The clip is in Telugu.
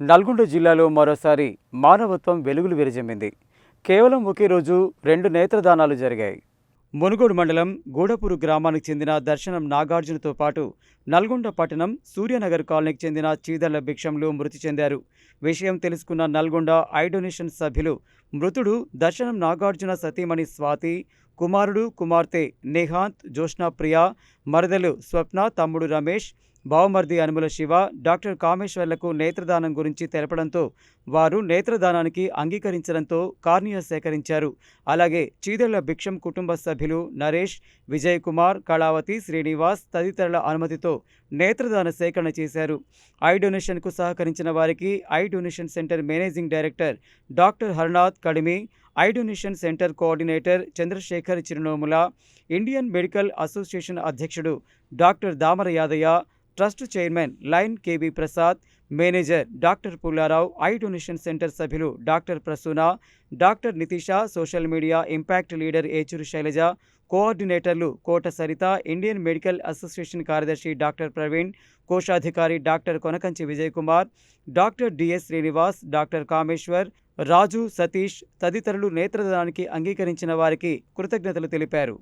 నల్గొండ జిల్లాలో మరోసారి మానవత్వం వెలుగులు విరజమ్మింది. కేవలం ఒకే రోజు రెండు నేత్రదానాలు జరిగాయి. మునుగోడు మండలం గూడపూరు గ్రామానికి చెందిన దర్శనం నాగార్జునతో పాటు నల్గొండ పట్టణం సూర్యనగర్ కాలనీకి చెందిన చీదళ్ళ భిక్షంలు మృతి చెందారు. విషయం తెలుసుకున్న నల్గొండ ఐడొనేషన్ సభ్యులు మృతుడు దర్శనం నాగార్జున సతీమణి స్వాతి కుమారుడు కుమార్తె నేహాంత్ జోష్నా ప్రియా మరదలు స్వప్న తమ్ముడు రమేష్ బావమర్ది అనుముల శివ డాక్టర్ కామేశ్వర్లకు నేత్రదానం గురించి తెలపడంతో వారు నేత్రదానానికి అంగీకరించడంతో కార్నియా సేకరించారు. అలాగే చీదళ్ళ భిక్షం కుటుంబ సభ్యులు నరేష్ విజయ్ కుమార్ కళావతి శ్రీనివాస్ తదితరుల అనుమతితో నేత్రదాన సేకరణ చేశారు. ఐ డొనేషన్కు సహకరించిన వారికి eye donation centre managing director doctor Harnath Kadimi eye donation centre coordinator Chandrasekhar Chirunomula Indian medical association అధ్యక్షుడు doctor Damara Yadaiah trust chairman lion K B Prasad manager doctor Pullarao eye donation centre సభ్యులు doctor Prasuna doctor Nitisha social media impact leader Yechuru Sailaja కోఆర్డినేటర్లు Kota Saritha Indian medical association కార్యదర్శి డాక్టర్ ప్రవీణ్ కోశాధికారి doctor Konakanchi Vijay Kumar doctor D S Srinivas doctor Kameshwar Raju Satish తదితరులు నేత్రదానానికి అంగీకరించిన వారికి కృతజ్ఞతలు తెలిపారు.